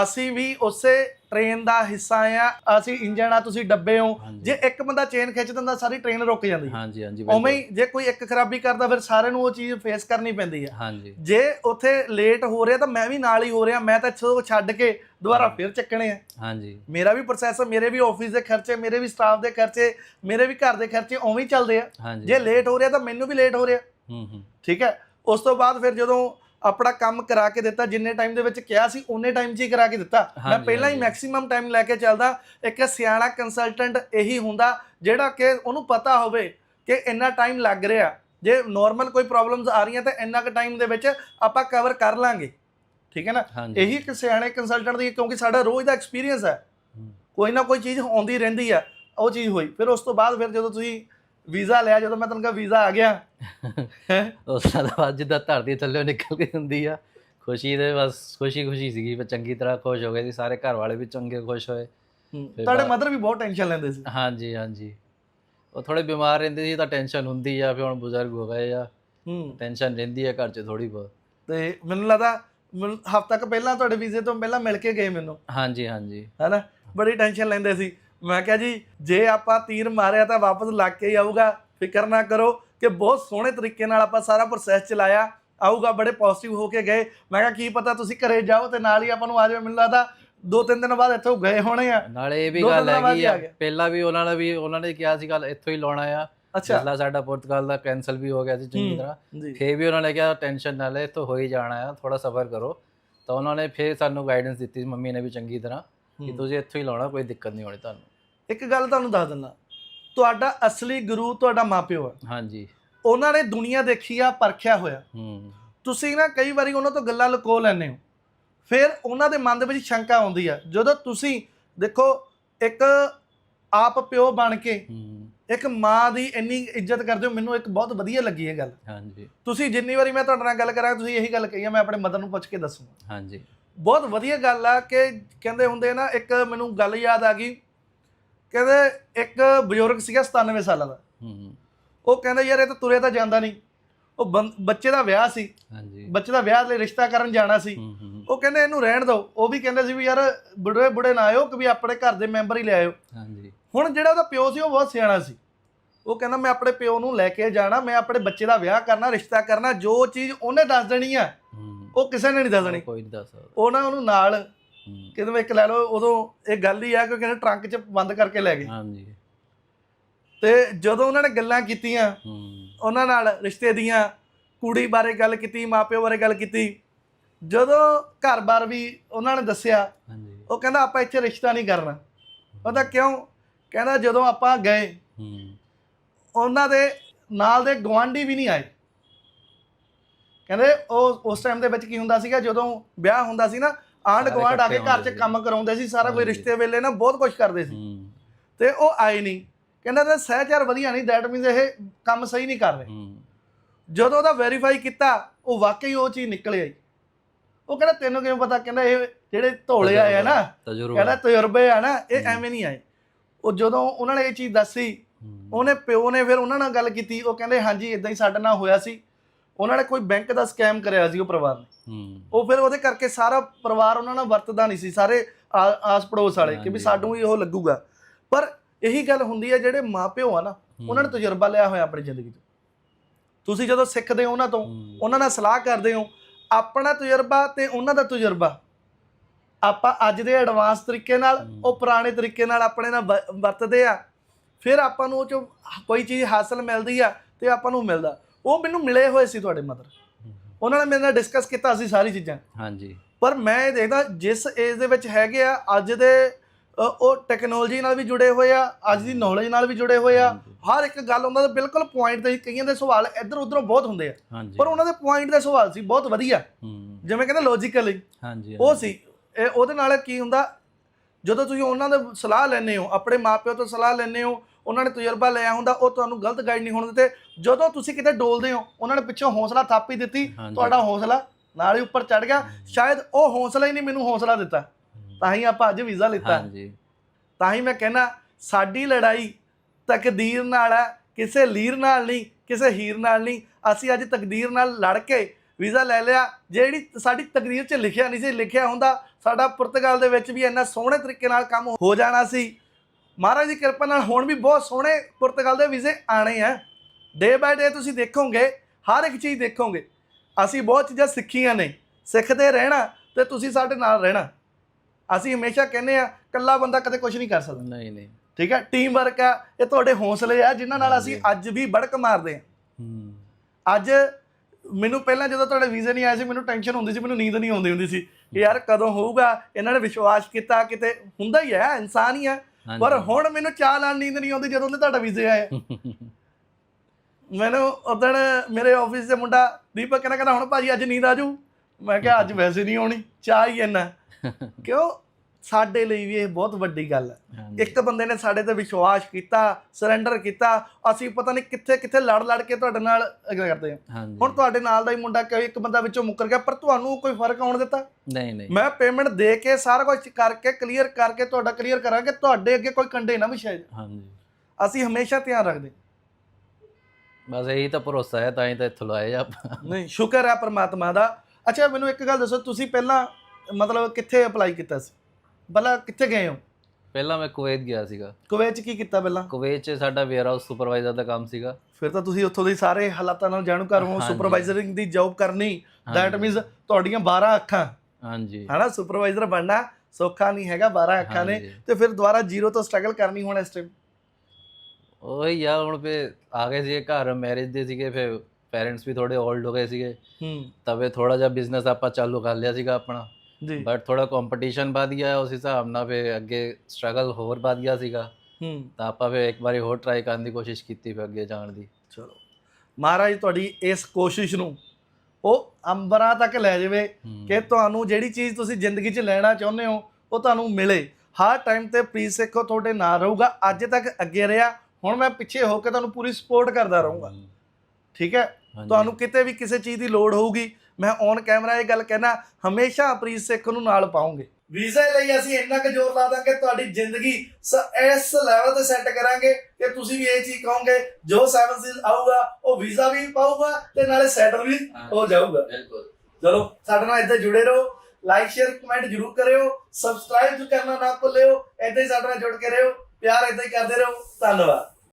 ਅਸੀਂ ਵੀ ਉਸੇ ਟ੍ਰੇਨ ਦਾ ਹਿੱਸਾ ਆ ਅਸੀਂ ਇੰਜਣ ਆ ਤੁਸੀਂ ਡੱਬੇ ਹੋ। ਜੇ ਇੱਕ ਬੰਦਾ ਚੇਨ ਖਿੱਚ ਦਿੰਦਾ ਸਾਰੀ ਟ੍ਰੇਨ ਰੁਕ ਜਾਂਦੀ। ਹਾਂਜੀ ਹਾਂਜੀ ਉਵੇਂ ਹੀ ਜੇ ਕੋਈ ਇੱਕ ਖਰਾਬੀ ਕਰਦਾ ਫਿਰ ਸਾਰਿਆਂ ਨੂੰ ਉਹ ਚੀਜ਼ ਫੇਸ ਕਰਨੀ ਪੈਂਦੀ ਹੈ ਹਾਂਜੀ। ਜੇ ਉੱਥੇ ਲੇਟ ਹੋ ਰਿਹਾ ਤਾਂ ਮੈਂ ਵੀ ਨਾਲ ਹੀ ਹੋ ਰਿਹਾ ਮੈਂ ਤਾਂ ਇੱਥੋਂ ਛੱਡ ਕੇ ਦੁਬਾਰਾ ਫਿਰ ਚੱਕਣੇ ਆ। ਹਾਂਜੀ। ਮੇਰਾ ਵੀ ਪ੍ਰੋਸੈਸ ਮੇਰੇ ਵੀ ਆਫਿਸ ਦੇ ਖਰਚੇ ਮੇਰੇ ਵੀ ਸਟਾਫ ਦੇ ਖਰਚੇ ਮੇਰੇ ਵੀ ਘਰ ਦੇ ਖਰਚੇ ਉਵੇਂ ਹੀ ਚੱਲਦੇ ਆ। ਜੇ ਲੇਟ ਹੋ ਰਿਹਾ ਤਾਂ ਮੈਨੂੰ ਵੀ ਲੇਟ ਹੋ ਰਿਹਾ। ਹੂੰ ਹੂੰ। ਠੀਕ ਹੈ? ਉਸ ਤੋਂ ਬਾਅਦ ਫਿਰ ਜਦੋਂ ਆਪਣਾ ਕੰਮ ਕਰਾ ਕੇ ਦਿੱਤਾ ਜਿੰਨੇ ਟਾਈਮ ਦੇ ਵਿੱਚ ਕਿਹਾ ਸੀ ਉਨੇ ਟਾਈਮ 'ਚ ਹੀ ਕਰਾ ਕੇ ਦਿੱਤਾ ਮੈਂ ਪਹਿਲਾਂ ਹੀ। ਮੈਕਸਿਮਮ ਟਾਈਮ ਲੈ ਕੇ ਚੱਲਦਾ ਇੱਕ ਸਿਆਣਾ ਕੰਸਲਟੈਂਟ ਇਹੀ ਹੁੰਦਾ ਜਿਹੜਾ ਕਿ ਉਹਨੂੰ ਪਤਾ ਹੋਵੇ ਕਿ ਇੰਨਾ ਟਾਈਮ ਲੱਗ ਰਿਹਾ ਜੇ ਨਾਰਮਲ ਕੋਈ ਪ੍ਰੋਬਲਮਸ ਆ ਰਹੀਆਂ ਤਾਂ ਇੰਨਾ ਕੁ ਟਾਈਮ ਦੇ ਵਿੱਚ ਆਪਾਂ ਕਵਰ ਕਰ ਲਾਂਗੇ ਠੀਕ ਹੈ ਨਾ ਇਹੀ ਇੱਕ ਸਿਆਣੇ ਕੰਸਲਟੈਂਟ ਦੀ ਕਿਉਂਕਿ ਸਾਡਾ ਰੋਜ਼ ਦਾ ਐਕਸਪੀਰੀਅੰਸ ਹੈ। ਕੋਈ ਨਾ ਕੋਈ ਚੀਜ਼ ਆਉਂਦੀ ਰਹਿੰਦੀ ਆ ਉਹ ਚੀਜ਼ ਹੋਈ ਫਿਰ ਉਸ ਤੋਂ ਬਾਅਦ ਫਿਰ ਜਦੋਂ ਤੁਸੀਂ ਵੀਜ਼ਾ ਲਿਆ ਜਦੋਂ ਮੈਂ ਤੁਹਾਨੂੰ ਕਿਹਾ ਵੀਜ਼ਾ ਆ ਗਿਆ? ਉਸ ਤੋਂ ਬਾਅਦ ਜਿੱਦਾਂ ਧਰਤੀ ਥੱਲੇ ਨਿਕਲ ਕੇ ਹੁੰਦੀ ਆ ਖੁਸ਼ੀ ਦੇ ਬਸ ਖੁਸ਼ੀ ਖੁਸ਼ੀ ਸੀਗੀ ਪਰ ਚੰਗੀ ਤਰ੍ਹਾਂ ਖੁਸ਼ ਹੋ ਗਏ ਸੀ ਸਾਰੇ ਘਰ ਵਾਲੇ ਵੀ ਚੰਗੇ ਖੁਸ਼ ਹੋਏ। ਤੁਹਾਡੇ ਮਦਰ ਵੀ ਬਹੁਤ ਟੈਨਸ਼ਨ ਲੈਂਦੇ ਸੀ। ਹਾਂਜੀ ਹਾਂਜੀ। ਉਹ ਥੋੜੇ ਬਿਮਾਰ ਰਹਿੰਦੇ ਸੀ ਤਾਂ ਟੈਨਸ਼ਨ ਹੁੰਦੀ ਆ ਫਿਰ ਹੁਣ ਬਜ਼ੁਰਗ ਹੋ ਗਏ ਆ। ਟੈਨਸ਼ਨ ਰਹਿੰਦੀ ਆ ਘਰ 'ਚ ਥੋੜੀ ਬਹੁਤ। ਤੇ ਮੈਨੂੰ ਲੱਗਦਾ ਹਫ਼ਤਾ ਕੁ ਪਹਿਲਾਂ ਤੁਹਾਡੇ ਵੀਜ਼ੇ ਤੋਂ ਪਹਿਲਾਂ ਮਿਲ ਕੇ ਗਏ ਮੈਨੂੰ। ਹਾਂਜੀ ਹਾਂਜੀ। ਹੈਨਾ? ਬੜੀ ਟੈਨਸ਼ਨ ਲੈਂਦੇ ਸੀ। ਮੈਂ ਕਿਹਾ ਜੀ ਜੇ ਆਪਾਂ ਤੀਰ ਮਾਰਿਆ ਤਾਂ ਵਾਪਸ ਲੱਗ ਕੇ ਹੀ ਆਊਗਾ। ਫਿਕਰ ਨਾ ਕਰੋ। ਕਿ ਬਹੁਤ ਸੋਹਣੇ ਤਰੀਕੇ ਨਾਲ ਆਪਾਂ ਸਾਰਾ ਪ੍ਰੋਸੈਸ ਚਲਾਇਆ ਆਊਗਾ ਬੜੇ ਪੋਜ਼ਿਟਿਵ ਹੋ ਕੇ ਗਏ। ਮੈਂ ਕਿਹਾ ਕੀ ਪਤਾ ਤੁਸੀਂ ਘਰੇ ਜਾਓ ਤੇ ਨਾਲ ਹੀ ਆਪਾਂ ਨੂੰ ਆ ਜਾਵੇ ਮੈਨੂੰ ਲੱਗਦਾ ਦੋ ਤਿੰਨ ਦਿਨ ਬਾਅਦ ਇੱਥੋਂ ਗਏ ਹੋਣੇ ਆ। ਨਾਲੇ ਇਹ ਵੀ ਗੱਲ ਹੈਗੀ ਆ। ਪਹਿਲਾਂ ਵੀ ਉਹਨਾਂ ਨੇ ਵੀ ਉਹਨਾਂ ਨੇ ਕਿਹਾ ਸੀ ਗੱਲ ਇੱਥੋਂ ਹੀ ਲਾਉਣਾ ਆ। ਅੱਛਾ। ਪਿਛਲਾ ਸਾਡਾ ਪੁਰਤਗਾਲ ਦਾ ਕੈਨਸਲ ਵੀ ਹੋ ਗਿਆ ਸੀ ਚੰਗੀ ਤਰ੍ਹਾਂ। ਫੇਰ ਵੀ ਉਹਨਾਂ ਨੇ ਕਿਹਾ ਟੈਨਸ਼ਨ ਨਾ ਲੈ ਇੱਥੋਂ ਹੋ ਹੀ ਜਾਣਾ ਆ ਥੋੜਾ ਸਬਰ ਕਰੋ। ਤਾਂ ਉਹਨਾਂ ਨੇ ਫੇਰ ਸਾਨੂੰ ਗਾਈਡੈਂਸ ਦਿੱਤੀ ਮੰਮੀ ਨੇ ਵੀ ਚੰਗੀ ਤਰ੍ਹਾਂ ਕਿ। ਤੁਸੀਂ ਇੱਥੋਂ ਹੀ ਲਾਉਣਾ ਕੋਈ ਦਿੱਕਤ ਨਹੀਂ ਹੋਣੀ ਤੁਹਾਨੂੰ। ਇੱਕ ਗੱਲ ਤੁਹਾਨੂੰ ਦੱਸ ਦਿੰਦਾ ਤੁਹਾਡਾ ਅਸਲੀ ਗੁਰੂ ਤੁਹਾਡਾ ਮਾਪਿਓ ਆ। ਹਾਂਜੀ। ਉਹਨਾਂ ਨੇ ਦੁਨੀਆ ਦੇਖੀ ਆ ਪਰਖਿਆ ਹੋਇਆ। ਹੂੰ। ਤੁਸੀਂ ਨਾ ਕਈ ਵਾਰੀ ਉਹਨਾਂ ਤੋਂ ਗੱਲਾਂ ਲੁਕੋ ਲੈਂਦੇ ਹੋ। ਫਿਰ ਉਹਨਾਂ ਦੇ ਮਨ ਦੇ ਵਿੱਚ ਸ਼ੰਕਾ ਆਉਂਦੀ ਆ। ਜਦੋਂ ਤੁਸੀਂ ਦੇਖੋ ਇੱਕ ਆਪ ਪਿਓ ਬਣ ਕੇ ਇੱਕ ਮਾਂ ਦੀ ਇੰਨੀ ਇੱਜ਼ਤ ਕਰਦੇ ਹੋ ਮੈਨੂੰ ਇੱਕ ਬਹੁਤ ਵਧੀਆ ਲੱਗੀ ਇਹ ਗੱਲ। ਹਾਂਜੀ। ਤੁਸੀਂ ਜਿੰਨੀ ਵਾਰੀ ਮੈਂ ਤੁਹਾਡੇ ਨਾਲ ਗੱਲ ਕਰਾਂ ਤੁਸੀਂ ਇਹੀ ਗੱਲ ਕਹੀ ਆ ਮੈਂ ਆਪਣੇ ਮਦਰ ਨੂੰ ਪੁੱਛ ਕੇ ਦੱਸੂਗਾ। ਹਾਂਜੀ। ਬਹੁਤ ਵਧੀਆ ਗੱਲ ਆ ਕਿ ਕਹਿੰਦੇ ਹੁੰਦੇ ਨਾ ਇੱਕ ਮੈਨੂੰ ਗੱਲ ਯਾਦ ਆ ਗਈ। ਕਹਿੰਦੇ ਇੱਕ ਬਜ਼ੁਰਗ ਸੀਗਾ 97 ਸਾਲਾਂ ਦਾ। ਹੂੰ ਉਹ ਕਹਿੰਦਾ ਯਾਰ ਇਹ ਤਾਂ ਤੁਰੇ ਤਾਂ ਜਾਂਦਾ ਨਹੀਂ। ਉਹ ਬੱਚੇ ਦਾ ਵਿਆਹ ਸੀ। ਹਾਂਜੀ। ਬੱਚੇ ਦਾ ਵਿਆਹ ਲਈ ਰਿਸ਼ਤਾ ਕਰਨ ਜਾਣਾ ਸੀ। ਉਹ ਕਹਿੰਦੇ ਇਹਨੂੰ ਰਹਿਣ ਦਿਓ। ਉਹ ਵੀ ਕਹਿੰਦੇ ਸੀ ਵੀ ਯਾਰ ਬੁੜੇ ਬੁੜੇ ਨਾ ਆਇਓ ਕਿ ਵੀ ਆਪਣੇ ਘਰ ਦੇ ਮੈਂਬਰ ਹੀ ਲਿਆਇਓ ਹਾਂਜੀ। ਹੁਣ ਜਿਹੜਾ ਉਹਦਾ ਪਿਓ ਸੀ ਉਹ ਬਹੁਤ ਸਿਆਣਾ ਸੀ। ਉਹ ਕਹਿੰਦਾ ਮੈਂ ਆਪਣੇ ਪਿਓ ਨੂੰ ਲੈ ਕੇ ਜਾਣਾ ਮੈਂ ਆਪਣੇ ਬੱਚੇ ਦਾ ਵਿਆਹ ਕਰਨਾ ਰਿਸ਼ਤਾ ਕਰਨਾ ਜੋ ਚੀਜ਼ ਉਹਨੇ ਦੱਸ ਦੇਣੀ ਆ ਉਹ ਕਿਸੇ ਨੇ ਨਹੀਂ ਦੱਸਣੀ। ਕੋਈ ਨਹੀਂ ਦੱਸ ਸਕਦਾ। ਉਹ ਨਾ ਉਹਨੂੰ ਨਾਲ ਕਿਤੇ ਇੱਕ ਲੈ ਲਓ ਉਦੋਂ ਇਹ ਗੱਲ ਹੀ ਆ ਕਿ ਕਹਿੰਦੇ ਟਰੰਕ 'ਚ ਬੰਦ ਕਰਕੇ ਲੈ ਗਏ। ਹਾਂਜੀ। ਤੇ ਜਦੋਂ ਉਹਨਾਂ ਨੇ ਗੱਲਾਂ ਕੀਤੀਆਂ ਉਹਨਾਂ ਨਾਲ ਰਿਸ਼ਤੇ ਦੀਆਂ ਕੁੜੀ ਬਾਰੇ ਗੱਲ ਕੀਤੀ ਮਾਪਿਓ ਬਾਰੇ ਗੱਲ ਕੀਤੀ ਜਦੋਂ ਘਰ-ਬਾਰ ਵੀ ਉਹਨਾਂ ਨੇ ਦੱਸਿਆ ਹਾਂਜੀ। ਉਹ ਕਹਿੰਦਾ ਆਪਾਂ ਇੱਥੇ ਰਿਸ਼ਤਾ ਨਹੀਂ ਕਰਨਾ। ਉਹਦਾ ਕਿਉਂ? ਕਹਿੰਦਾ ਜਦੋਂ ਆਪਾਂ ਗਏ ਉਹਨਾਂ ਦੇ ਨਾਲ ਦੇ ਗਵਾਂਢੀ ਵੀ ਨਹੀਂ ਆਏ। ਕਹਿੰਦੇ ਉਹ ਉਸ ਟਾਈਮ ਦੇ ਵਿੱਚ ਕੀ ਹੁੰਦਾ ਸੀਗਾ ਜਦੋਂ ਵਿਆਹ ਹੁੰਦਾ ਸੀ ਨਾ ਸਾਰੇ ਗੁਆਂਢ ਆ ਕੇ ਘਰ 'ਚ। ਕੰਮ ਕਰਾਉਂਦੇ ਸੀ ਸਾਰਾ ਕੋਈ। ਰਿਸ਼ਤੇ ਵੇਲੇ ਨਾ ਬਹੁਤ ਕੁਝ ਕਰਦੇ ਸੀ। ਤੇ ਉਹ ਆਏ ਨਹੀਂ ਕਹਿੰਦਾ ਤੇ ਸਹਿਚਾਰ ਵਧੀਆ ਨਹੀਂ ਦੈਟ ਮੀਨਸ ਇਹ ਕੰਮ ਸਹੀ ਨਹੀਂ ਕਰ ਰਹੇ। ਜਦੋਂ ਉਹਦਾ ਵੈਰੀਫਾਈ ਕੀਤਾ ਉਹ ਵਾਕਈ ਉਹ ਚੀਜ਼ ਨਿਕਲ ਆਈ। ਉਹ ਕਹਿੰਦਾ ਤੈਨੂੰ ਕਿਵੇਂ ਪਤਾ? ਕਹਿੰਦਾ ਇਹ ਜਿਹੜੇ ਧੋਲੇ ਆਏ ਆ ਨਾ ਕਹਿੰਦਾ ਤਜਰਬੇ ਆ ਨਾ ਇਹ। ਐਵੇਂ ਨਹੀਂ ਆਏ। ਉਹ ਜਦੋਂ ਉਹਨਾਂ ਨੇ ਇਹ ਚੀਜ਼ ਦੱਸੀ ਉਹਨੇ ਪਿਓ ਨੇ ਫਿਰ ਉਹਨਾਂ ਨਾਲ ਗੱਲ ਕੀਤੀ। ਉਹ ਕਹਿੰਦੇ ਹਾਂਜੀ ਇਦਾਂ ਹੀ ਸਾਡੇ ਨਾਲ ਹੋਇਆ ਸੀ। ਉਹਨਾਂ ਨੇ ਕੋਈ ਬੈਂਕ ਦਾ ਸਕੈਮ ਕਰਿਆ ਸੀ ਉਹ ਪਰਿਵਾਰ ਨੇ। ਉਹ ਫਿਰ ਉਹਦੇ ਕਰਕੇ ਸਾਰਾ ਪਰਿਵਾਰ ਉਹਨਾਂ ਨਾਲ ਵਰਤਦਾ ਨਹੀਂ ਸੀ ਸਾਰੇ ਆਸ ਪੜੋਸ ਵਾਲੇ ਕਿ ਵੀ। ਸਾਨੂੰ ਹੀ ਉਹ ਲੱਗੂਗਾ। ਪਰ ਇਹੀ ਗੱਲ ਹੁੰਦੀ ਹੈ ਜਿਹੜੇ ਮਾਪਿਓ ਆ ਨਾ ਉਹਨਾਂ ਨੇ ਤਜਰਬਾ ਲਿਆ ਹੋਇਆ ਆਪਣੀ ਜ਼ਿੰਦਗੀ 'ਚ। ਤੁਸੀਂ ਜਦੋਂ ਸਿੱਖਦੇ ਹੋ ਉਹਨਾਂ ਤੋਂ ਉਹਨਾਂ ਨਾਲ ਸਲਾਹ ਕਰਦੇ ਹੋ ਆਪਣਾ ਤਜਰਬਾ ਤੇ ਉਹਨਾਂ ਦਾ ਤਜਰਬਾ। ਆਪਾਂ ਅੱਜ ਦੇ ਐਡਵਾਂਸ ਤਰੀਕੇ ਨਾਲ। ਉਹ ਪੁਰਾਣੇ ਤਰੀਕੇ ਨਾਲ ਆਪਣੇ ਨਾਲ ਵਰਤਦੇ ਆ। ਫਿਰ ਆਪਾਂ ਨੂੰ ਉਹ ਚੋਂ ਕੋਈ ਚੀਜ਼ ਹਾਸਲ ਮਿਲਦੀ ਆ ਤੇ ਆਪਾਂ ਨੂੰ ਮਿਲਦਾ। ਉਹ ਮੈਨੂੰ ਮਿਲੇ ਹੋਏ ਸੀ ਤੁਹਾਡੇ ਮਦਰ। ਉਹਨਾਂ ਨੇ ਮੇਰੇ ਨਾਲ ਡਿਸਕਸ ਕੀਤਾ ਸੀ ਸਾਰੀ ਚੀਜ਼ਾਂ। ਹਾਂਜੀ। ਪਰ ਮੈਂ ਇਹ ਦੇਖਦਾ ਜਿਸ ਏਜ ਦੇ ਵਿੱਚ ਹੈਗੇ ਆ ਅੱਜ ਦੇ ਉਹ ਟੈਕਨੋਲੋਜੀ ਨਾਲ ਵੀ ਜੁੜੇ ਹੋਏ ਆ ਅੱਜ ਦੀ ਨੌਲੇਜ ਨਾਲ ਵੀ ਜੁੜੇ ਹੋਏ ਆ। ਹਰ ਇੱਕ ਗੱਲ ਉਹਨਾਂ ਦਾ ਬਿਲਕੁਲ ਪੁਆਇੰਟ ਤੇ ਕਈਆਂ ਦੇ ਸਵਾਲ ਇੱਧਰ ਉੱਧਰੋਂ ਬਹੁਤ ਹੁੰਦੇ ਆ। ਪਰ ਉਹਨਾਂ ਦੇ ਪੁਆਇੰਟ ਦੇ ਸਵਾਲ ਸੀ ਬਹੁਤ ਵਧੀਆ। ਜਿਵੇਂ ਕਹਿੰਦੇ ਲੌਜੀਕਲੀ ਹਾਂਜੀ ਉਹ ਸੀ। ਇਹ ਉਹਦੇ ਨਾਲ ਕੀ ਹੁੰਦਾ ਜਦੋਂ ਤੁਸੀਂ ਉਹਨਾਂ ਦੇ ਸਲਾਹ ਲੈਂਦੇ ਹੋ ਆਪਣੇ ਮਾਪਿਓ ਤੋਂ ਸਲਾਹ ਲੈਂਦੇ ਹੋ ਉਹਨਾਂ ਨੇ ਤਜਰਬਾ ਲਿਆ ਹੁੰਦਾ ਉਹ ਤੁਹਾਨੂੰ ਗਲਤ ਗਾਈਡ ਨਹੀਂ ਹੋਣ ਦਿੰਦੇ ਜਦੋਂ ਤੁਸੀਂ ਕਿਤੇ ਡੋਲਦੇ ਹੋ ਉਹਨਾਂ ਨੇ ਪਿੱਛੋਂ ਹੌਸਲਾ ਥਾਪੀ ਦਿੱਤੀ। ਤੁਹਾਡਾ ਹੌਸਲਾ ਨਾਲ ਹੀ ਉੱਪਰ ਚੜ ਗਿਆ। ਸ਼ਾਇਦ ਉਹ ਹੌਸਲਾ ਹੀ ਨਹੀਂ ਮੈਨੂੰ ਹੌਸਲਾ ਦਿੱਤਾ। ਤਾਂ ਹੀ ਆਪਾਂ ਅੱਜ ਵੀਜ਼ਾ ਲਿੱਤਾ। ਹਾਂਜੀ। ਤਾਂ ਹੀ ਮੈਂ ਕਹਿੰਦਾ ਸਾਡੀ ਲੜਾਈ ਤਕਦੀਰ ਨਾਲ ਹੈ ਕਿਸੇ ਲੀਰ ਨਾਲ ਨਹੀਂ ਕਿਸੇ ਹੀਰ ਨਾਲ ਨਹੀਂ। ਅਸੀਂ ਅੱਜ ਤਕਦੀਰ ਨਾਲ ਲੜ ਕੇ ਵੀਜ਼ਾ ਲੈ ਲਿਆ ਜਿਹੜੀ ਸਾਡੀ ਤਕਦੀਰ 'ਚ ਲਿਖਿਆ ਨਹੀਂ ਸੀ ਲਿਖਿਆ ਹੁੰਦਾ ਸਾਡਾ ਪੁਰਤਗਾਲ ਦੇ ਵਿੱਚ ਵੀ ਇੰਨਾ ਸੋਹਣੇ ਤਰੀਕੇ ਨਾਲ ਕੰਮ ਹੋ ਜਾਣਾ ਸੀ। ਮਹਾਰਾਜ ਦੀ ਕਿਰਪਾ ਨਾਲ ਹੁਣ ਵੀ ਬਹੁਤ ਸੋਹਣੇ ਪੁਰਤਗਾਲ ਦੇ ਵੀਜ਼ੇ ਆਣੇ ਆ। ਡੇ ਬਾਏ ਡੇ ਤੁਸੀਂ ਦੇਖੋਗੇ ਹਰ ਇੱਕ ਚੀਜ਼ ਦੇਖੋਗੇ। ਅਸੀਂ ਬਹੁਤ ਚੀਜ਼ਾਂ ਸਿੱਖੀਆਂ ਨੇ ਸਿੱਖਦੇ ਰਹਿਣਾ ਤੇ ਤੁਸੀਂ ਸਾਡੇ ਨਾਲ ਰਹਿਣਾ। ਅਸੀਂ ਹਮੇਸ਼ਾ ਕਹਿੰਦੇ ਆ ਇਕੱਲਾ ਬੰਦਾ ਕਦੇ ਕੁਝ ਨਹੀਂ ਕਰ ਸਕਦਾ। ਨਹੀਂ ਨਹੀਂ। ਠੀਕ ਹੈ ਟੀਮ ਵਰਕ ਆ ਇਹ ਤੁਹਾਡੇ ਹੌਸਲੇ ਆ ਜਿਨ੍ਹਾਂ ਨਾਲ ਅਸੀਂ। ਅੱਜ ਵੀ ਬੜਕ ਮਾਰਦੇ ਆ। ਹੂੰ। ਅੱਜ ਮੈਨੂੰ ਪਹਿਲਾਂ ਜਦੋਂ ਤੁਹਾਡੇ ਵੀਜ਼ੇ ਨਹੀਂ ਆਏ ਸੀ ਮੈਨੂੰ ਟੈਨਸ਼ਨ ਹੁੰਦੀ ਸੀ ਮੈਨੂੰ ਨੀਂਦ ਨਹੀਂ ਆਉਂਦੀ ਹੁੰਦੀ ਸੀ ਕਿ ਯਾਰ ਕਦੋਂ ਹੋਊਗਾ? ਇਹਨਾਂ ਨੇ ਵਿਸ਼ਵਾਸ ਕੀਤਾ ਕਿਤੇ ਹੁੰਦਾ ਹੀ ਹੈ ਇਨਸਾਨ ਹੀ ਹੈ। ਪਰ ਹੁਣ ਮੈਨੂੰ ਚਾਹ ਨਾਲ ਨੀਂਦ ਨਹੀਂ ਆਉਂਦੀ ਜਦੋਂ ਦੇ ਤੁਹਾਡਾ ਵੀਜ਼ੇ ਆਏ ਮੈਨੂੰ ਉਦੋਂ ਮੇਰੇ ਆਫਿਸ ਦੇ ਮੁੰਡਾ ਦੀਪਕ ਕਹਿੰਦਾ ਕਹਿੰਦਾ ਹੁਣ ਭਾਜੀ ਅੱਜ ਨੀਂਦ ਆ ਜਾਊ ਮੈਂ ਕਿਹਾ ਅੱਜ ਵੈਸੇ ਨਹੀਂ ਆਉਣੀ ਚਾਹ ਹੀ ਇੰਨਾ ਕਿਉਂ? ਸਾਡੇ ਲਈ ਵੀ ਇਹ ਬਹੁਤ ਵੱਡੀ ਗੱਲ ਹੈ। ਇੱਕ ਬੰਦੇ ਨੇ ਸਾਡੇ ਤੇ ਵਿਸ਼ਵਾਸ ਕੀਤਾ ਸਰੈਂਡਰ ਕੀਤਾ ਅਸੀਂ ਪਤਾ ਨਹੀਂ ਕਿੱਥੇ ਕਿੱਥੇ ਲੜ ਲੜ ਕੇ ਤੁਹਾਡੇ ਨਾਲ ਅਗਰ ਕਰਦੇ ਹਾਂ। ਹੁਣ ਤੁਹਾਡੇ ਨਾਲ ਦਾ ਹੀ ਮੁੰਡਾ ਕੋਈ ਇੱਕ ਬੰਦਾ ਵਿੱਚੋਂ ਮੁੱਕਰ ਗਿਆ ਪਰ ਤੁਹਾਨੂੰ ਕੋਈ ਫ਼ਰਕ ਆਉਣ ਦਿੱਤਾ? ਨਹੀਂ ਨਹੀਂ। ਮੈਂ ਪੇਮੈਂਟ ਦੇ ਕੇ ਸਾਰਾ ਕੁਝ ਕਰਕੇ ਕਲੀਅਰ ਕਰਕੇ ਤੁਹਾਡਾ ਕਲੀਅਰ ਕਰਾਂਗੇ ਤੁਹਾਡੇ ਅੱਗੇ ਕੋਈ ਕੰਡੇ ਨਾ ਵਿਛਾਏ ਹਾਂਜੀ। ਅਸੀਂ ਹਮੇਸ਼ਾ ਧਿਆਨ ਰੱਖਦੇ ਬਸ ਇਹੀ ਤਾਂ ਭਰੋਸਾ ਹੈ ਤਾਂ ਹੀ ਤਾਂ ਇੱਥੋਂ ਲਾਏ ਆਪਾਂ। ਨਹੀਂ ਸ਼ੁਕਰ ਹੈ ਪ੍ਰਮਾਤਮਾ ਦਾ। ਅੱਛਾ ਮੈਨੂੰ ਇੱਕ ਗੱਲ ਦੱਸੋ ਤੁਸੀਂ ਪਹਿਲਾਂ ਮਤਲਬ ਕਿੱਥੇ ਅਪਲਾਈ ਕੀਤਾ ਸੀ? ਪਹਿਲਾਂ ਕਿੱਥੇ ਗਏ ਹੋ? ਪਹਿਲਾਂ ਮੈਂ ਕੁਵੈਤ ਗਿਆ ਸੀਗਾ। ਕੁਵੈਤ 'ਚ ਕੀ ਕੀਤਾ ਪਹਿਲਾਂ ਕੁਵੈਤ 'ਚ ਸਾਡਾ ਵੇਅਰ ਹਾਊਸ ਸੁਪਰਵਾਈਜ਼ਰ ਦਾ ਕੰਮ ਸੀਗਾ। ਫਿਰ ਤਾਂ ਤੁਸੀਂ ਉੱਥੋਂ ਦੇ ਸਾਰੇ ਹਾਲਾਤਾਂ ਨਾਲ ਜਾਣੂ ਕਰ ਹੋ। ਸੁਪਰਵਾਈਜ਼ਰਿੰਗ ਦੀ ਜੌਬ ਕਰਨੀ ਦੈਟ। ਮੀਨਸ ਤੁਹਾਡੀਆਂ 12 ਅੱਖਾਂ। ਹਾਂਜੀ। ਹਨਾ ਸੁਪਰਵਾਈਜ਼ਰ ਬਣਨਾ ਸੌਖਾ ਨਹੀਂ ਹੈਗਾ 12 ਅੱਖਾਂ ਨੇ। ਤੇ ਫਿਰ ਦੁਬਾਰਾ ਜ਼ੀਰੋ ਤੋਂ ਸਟਰਗਲ ਕਰਨੀ ਹੁਣ ਇਸ ਟਾਈਮ ਉਹੀ ਯਾਰ ਹੁਣ ਫੇ ਆ ਗਏ ਸੀਗੇ ਘਰ ਮੈਰਿਜ ਦੇ ਸੀਗੇ ਫਿਰ ਪੈਰੈਂਟਸ ਵੀ ਥੋੜੇ 올ਡ ਹੋ ਗਏ ਸੀਗੇ। ਹੂੰ। ਤਵੇ ਥੋੜਾ ਜਿਹਾ ਬਿਜ਼ਨਸ ਆਪਾਂ ਚਾਲੂ ਕਰ ਲਿਆ ਸੀਗਾ ਆਪਣਾ। ਜੀ। ਬਟ ਥੋੜਾ ਕੰਪੀਟੀਸ਼ਨ ਵੱਧ ਗਿਆ ਉਸ ਹਿਸਾਬ ਨਾਲ ਫੇ ਅੱਗੇ ਸਟਰਗਲ ਹੋਰ ਵੱਧ ਗਿਆ ਸੀਗਾ ਹੂੰ ਤਾਂ ਆਪਾਂ ਫੇ ਇੱਕ ਵਾਰੀ ਹੋਰ ਟਰਾਈ ਕਰਨ ਦੀ ਕੋਸ਼ਿਸ਼ ਕੀਤੀ ਫਿਰ ਅੱਗੇ ਜਾਣ ਦੀ ਚਲੋ ਮਹਾਰਾਜ ਤੁਹਾਡੀ ਇਸ ਕੋਸ਼ਿਸ਼ ਨੂੰ ਉਹ ਅੰਬਰਾਂ ਤੱਕ ਲੈ ਜਾਵੇ। ਕਿ ਤੁਹਾਨੂੰ ਜਿਹੜੀ ਚੀਜ਼ ਤੁਸੀਂ ਜ਼ਿੰਦਗੀ 'ਚ ਲੈਣਾ ਚਾਹੁੰਦੇ ਹੋ ਉਹ ਤੁਹਾਨੂੰ ਮਿਲੇ ਹਰ ਟਾਈਮ ਤੇ ਪ੍ਰੀਤ ਸਿੱਖੋ ਤੁਹਾਡੇ ਨਾਲ ਰਹੂਗਾ ਅੱਜ ਤੱਕ ਅੱਗੇ ਰਿਹਾ ਹੁਣ ਮੈਂ ਪਿੱਛੇ ਹੋ ਕੇ ਤੁਹਾਨੂੰ ਪੂਰੀ ਸਪੋਰਟ ਕਰਦਾ ਰਹੂੰਗਾ। ਠੀਕ ਹੈ। ਤੁਹਾਨੂੰ ਕਿਤੇ ਵੀ ਕਿਸੇ ਚੀਜ਼ ਦੀ ਲੋੜ ਹੋਊਗੀ ਮੈਂ ਔਨ ਕੈਮਰਾ ਇਹ ਗੱਲ ਕਹਿਣਾ ਹਮੇਸ਼ਾ ਪ੍ਰੀਤ ਸਿੱਖ ਨੂੰ ਨਾਲ ਪਾਉਂਗੇ। ਵੀਜ਼ਾ ਲਈ ਅਸੀਂ ਇੰਨਾ ਕੁ ਜ਼ੋਰ ਲਾ ਦਾਂਗੇ ਤੁਹਾਡੀ ਜ਼ਿੰਦਗੀ ਇਸ ਲੈਵਲ ਤੇ ਸੈੱਟ ਕਰਾਂਗੇ ਕਿ ਤੁਸੀਂ ਵੀ ਇਹ ਚੀਜ਼ ਕਹੋਗੇ ਜੋ 7 ਸੀਜ਼ ਆਊਗਾ ਉਹ ਵੀਜ਼ਾ ਵੀ ਪਾਊਗਾ ਤੇ ਨਾਲੇ ਸੈਟਲ ਵੀ ਹੋ। ਜਾਊਗਾ। ਬਿਲਕੁਲ। ਚਲੋ ਸਾਡੇ ਨਾਲ ਇੱਥੇ ਜੁੜੇ ਰਹੋ ਲਾਈਕ ਸ਼ੇਅਰ ਕਮੈਂਟ ਜਰੂਰ ਕਰਿਓ ਸਬਸਕ੍ਰਾਈਬ ਕਰਨਾ ਨਾ ਭੁੱਲਿਓ ਇੱਦਾਂ ਹੀ ਸਾਡੇ ਨਾਲ ਜੁੜ ਕੇ ਰਹੋ ਪਿਆਰ ਇੱਦਾਂ ਹੀ ਕਰਦੇ ਰਹੋ ਧੰਨਵਾਦ।